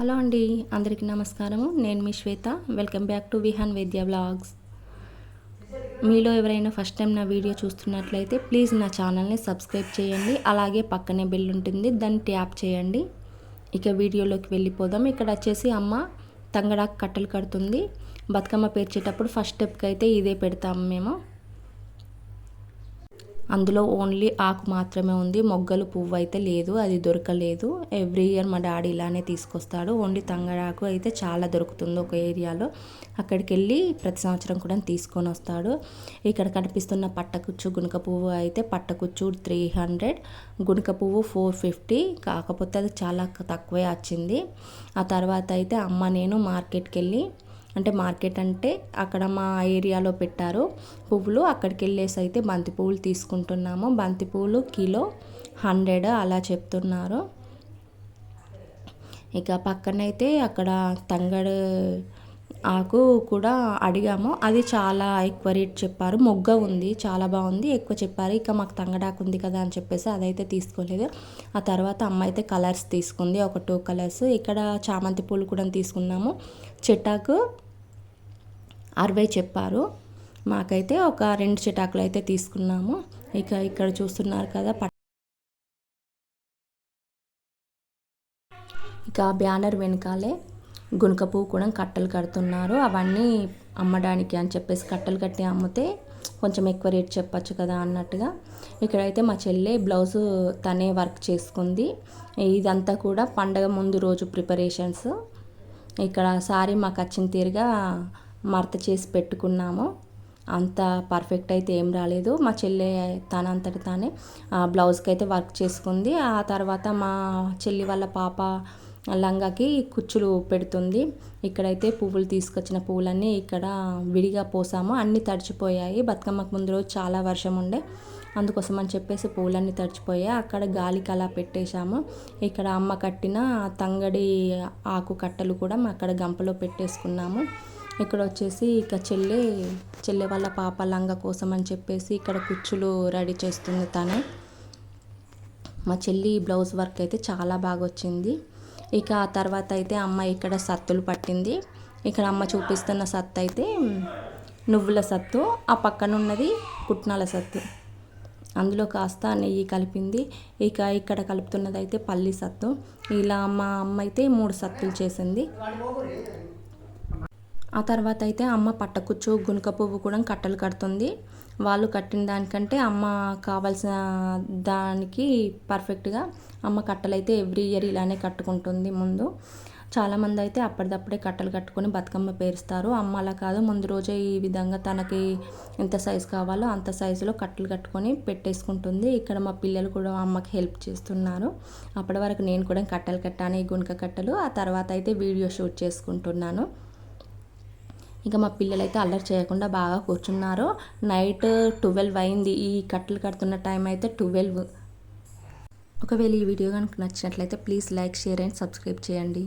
Hello అండి అందరికీ నమస్కారము. నేను మీ Shweta. Welcome back to Vihaan Vedya blogs మీలో ఎవరైనా ఫస్ట్ టైం నా వీడియో చూస్తున్నట్లయితే ప్లీజ్ నా ఛానల్ని సబ్స్క్రైబ్ చేయండి. అలాగే పక్కనే బెల్ ఉంటుంది దాన్ని ట్యాప్ చేయండి. ఇక వీడియోలోకి వెళ్ళిపోదాం. ఇక్కడ వచ్చేసి అమ్మ తంగడాకు కట్టలు కడుతుంది. బతుకమ్మ పేర్చేటప్పుడు ఫస్ట్ స్టెప్కి అయితే ఇదే పెడతాము మేము. అందులో ఓన్లీ ఆకు మాత్రమే ఉంది. మొగ్గలు పువ్వు అయితే లేదు అది దొరకలేదు. ఎవ్రీ ఇయర్ మా డాడీ ఇలానే తీసుకొస్తాడు. ఓన్లీ తంగడాకు అయితే చాలా దొరుకుతుంది ఒక ఏరియాలో. అక్కడికి వెళ్ళి ప్రతి సంవత్సరం కూడా తీసుకొని వస్తాడు. ఇక్కడ కనిపిస్తున్న పట్టకుచ్చు గుణక పువ్వు అయితే పట్టకుచ్చు త్రీ హండ్రెడ్ గుణక పువ్వు ఫోర్ ఫిఫ్టీ. కాకపోతే అది చాలా తక్కువే వచ్చింది. ఆ తర్వాత అయితే అమ్మ నేను మార్కెట్కి వెళ్ళి అంటే మార్కెట్ అంటే అక్కడ మా ఏరియాలో పెట్టారు పువ్వులు. అక్కడికి వెళ్ళేసి అయితే బంతి పువ్వులు తీసుకుంటున్నాము. బంతి పువ్వులు కిలో హండ్రెడ్ అలా చెప్తున్నారు. ఇక పక్కనైతే అక్కడ తంగడు ఆకు కూడా అడిగాము. అది చాలా ఎక్కువ రేట్ చెప్పారు. మొగ్గ ఉంది చాలా బాగుంది ఎక్కువ చెప్పారు. ఇక మాకు తంగడాకు ఉంది కదా అని చెప్పేసి అదైతే తీసుకోలేదు. ఆ తర్వాత అమ్మ అయితే కలర్స్ తీసుకుంది ఒక టూ కలర్స్. ఇక్కడ చామంతి పూలు కూడా తీసుకున్నాము. చెట్టాకు అరవై చెప్పారు. మాకైతే ఒక రెండు చిటాకులు అయితే తీసుకున్నాము. ఇక ఇక్కడ చూస్తున్నారు కదా ఇక బ్యానర్ వెనకాలే గునుక పువ్వు కూడా కట్టలు కడుతున్నారు. అవన్నీ అమ్మడానికి అని చెప్పేసి కట్టలు కట్టి అమ్మితే కొంచెం ఎక్కువ రేట్ చెప్పచ్చు కదా అన్నట్టుగా. ఇక్కడైతే మా చెల్లె బ్లౌజు తనే వర్క్ చేసుకుంది. ఇదంతా కూడా పండగ ముందు రోజు ప్రిపరేషన్స్. ఇక్కడ సారీ మాకు వచ్చిన తీరుగా మడత చేసి పెట్టుకున్నాము. అంత పర్ఫెక్ట్ అయితే ఏం రాలేదు. మా చెల్లి తనంతటి తానే బ్లౌజ్కి అయితే వర్క్ చేసుకుంది. ఆ తర్వాత మా చెల్లి వాళ్ళ పాప లంగాకి కుచ్చులు పెడుతుంది. ఇక్కడైతే పువ్వులు తీసుకొచ్చిన పువ్వులన్నీ ఇక్కడ విడిగా పోసాము. అన్నీ తడిచిపోయాయి. బతుకమ్మకు ముందు రోజు చాలా వర్షం ఉండే. అందుకోసం అని చెప్పేసి పువ్వులన్నీ తడిచిపోయాయి. అక్కడ గాలికి అలా పెట్టేశాము. ఇక్కడ అమ్మ కట్టిన తంగడి ఆకు కట్టలు కూడా అక్కడ గంపలో పెట్టేసుకున్నాము. ఇక్కడ వచ్చేసి ఇక చెల్లె చెల్లె వాళ్ళ పాప లంగ కోసం అని చెప్పేసి ఇక్కడ కుచ్చులు రెడీ చేస్తుంది తను. మా చెల్లి బ్లౌజ్ వర్క్ అయితే చాలా బాగా వచ్చింది ఇక ఆ తర్వాత అయితే అమ్మ ఇక్కడ సత్తులు పట్టింది. ఇక్కడ అమ్మ చూపిస్తున్న సత్తు అయితే నువ్వుల సత్తు ఆ పక్కన ఉన్నది పుట్నాల సత్తు. అందులో కాస్త నెయ్యి కలిపింది. ఇక ఇక్కడ కలుపుతున్నది అయితే పల్లి సత్తు. ఇలా మా అమ్మ అయితే మూడు సత్తులు చేసింది. ఆ తర్వాత అయితే అమ్మ పట్టకుచ్చు గునుక పువ్వు కూడా కట్టలు కడుతుంది. వాళ్ళు కట్టిన దానికంటే అమ్మ కావాల్సిన దానికి పర్ఫెక్ట్గా అమ్మ కట్టలైతే ఎవ్రీ ఇయర్ ఇలానే కట్టుకుంటుంది ముందు. చాలామంది అయితే అప్పటిదప్పుడే కట్టలు కట్టుకొని బతుకమ్మ పేరుస్తారు. అమ్మ అలా కాదు ముందు రోజే ఈ విధంగా తనకి ఎంత సైజు కావాలో అంత సైజులో కట్టలు కట్టుకొని పెట్టేసుకుంటుంది. ఇక్కడ మా పిల్లలు కూడా అమ్మకి హెల్ప్ చేస్తున్నారు. అప్పటి వరకు నేను కూడా కట్టలు కట్టాను ఈ గుణక కట్టలు. ఆ తర్వాత అయితే వీడియో షూట్ చేసుకుంటున్నాను. ఇంకా మా పిల్లలు అయితే అల్లరి చేయకుండా బాగా కూర్చున్నారు. నైట్ ట్వెల్వ్ అయింది. ఈ కట్టలు కడుతున్న టైం అయితే ట్వెల్వ్. ఒకవేళ ఈ వీడియో కనుక నచ్చినట్లయితే please like share and subscribe చేయండి.